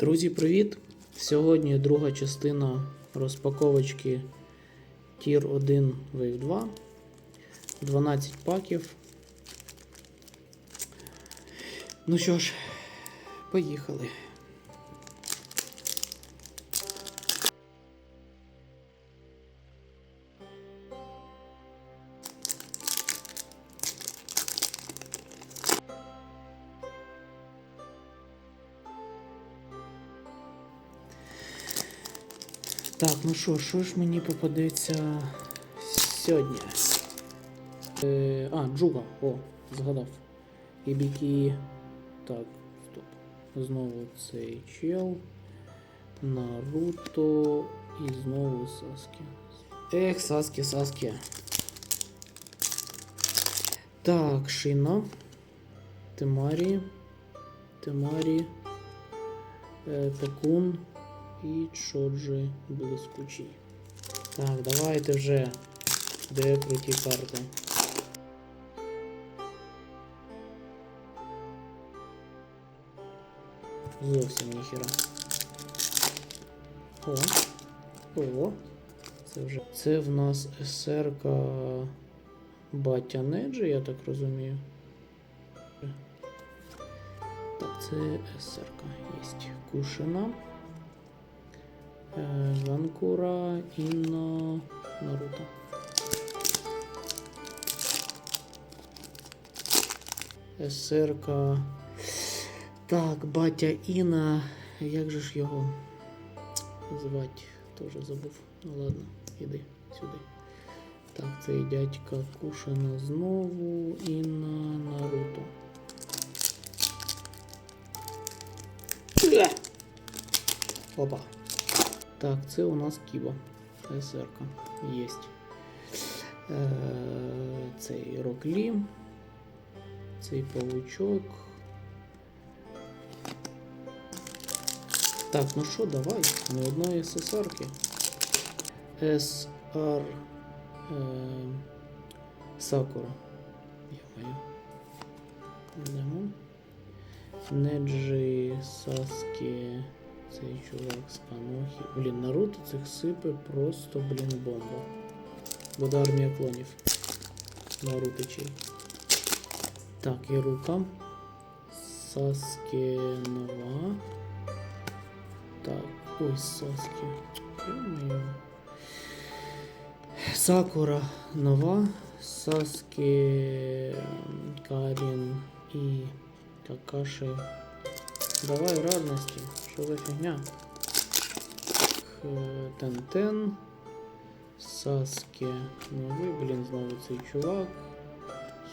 Друзі, привіт! Сьогодні друга частина розпаковочки Tier 1 Wave 2. 12 паків. Ну що ж, поїхали. Так, ну що, що ж мені попадеться сьогодні? Е, а, Джуга, о, згадав. Ібікі. Так, стоп. Знову цей чел. Наруто і знову Саскі. Ех, Саскі, Саскі. Так, Шина. Темарі. Темарі. Е, Пекун і Чоджі блискучий. Так, давайте вже. Де круті карти? Зовсім ніхера. О. О. Це вже. Це в нас СРК Батя Неджі, я так розумію. Так, це СРК є. Кушина. Е, Ванкура Інно Наруто. СРК. Так, батя Іна. Як же ж його звати? Тоже забув. Ну ладно, іди сюди. Так, цей дядька Кушина знову Інна Наруто. Опа. Так, це у нас Кіба. СРК. Єсть. Е, цей Роклі. Цей паучок. Так, ну що, давай. Ні одної ССРки. СР е, Сакура. Йо-моє. Неджі Саскі. Цей чувак з Канохи. Блін, Наруто цих сипе просто, блін, бомба. Буде армія клонів. Нарутичей. Так, і рука. Саске нова. Так, ой, Саске. Ё-моё. Сакура нова. Саске Карін і Какаши. Давай рарності. Що за фігня? Х- Тентен. Саске новий, блін, знову цей чувак.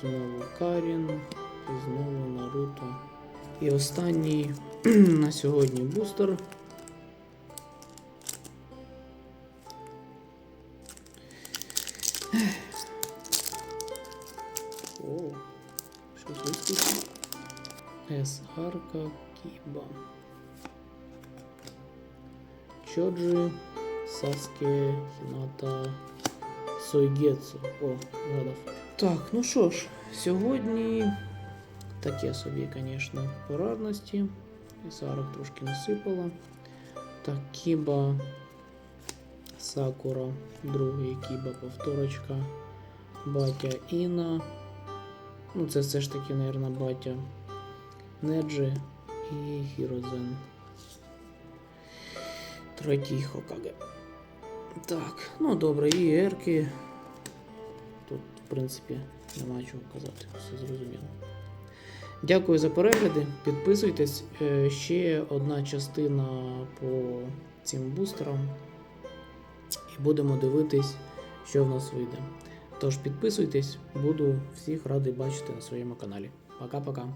Знову Карін. І знову Наруто. І останній на сьогодні бустер. О, щось вискочило. С-арка Кіба. Чоджі, Саске, Хіната, Сойгетсу. О, згадав. Так, ну що ж, сьогодні таке собі, звісно, порадності. Сарок трошки насипала. Так, Кіба, Сакура, другий Кіба, повторочка, Батя Іна. Ну, це все ж таки, мабуть, батя Неджі і Хірозен. Третій Хокаге. Так, ну добре, і Ерки. Тут, в принципі, нема чого казати, все зрозуміло. Дякую за перегляди. Підписуйтесь. Е, Ще одна частина по цим бустерам. І будемо дивитись, що в нас вийде. Тож підписуйтесь, буду всіх радий бачити на своєму каналі. Пока-пока.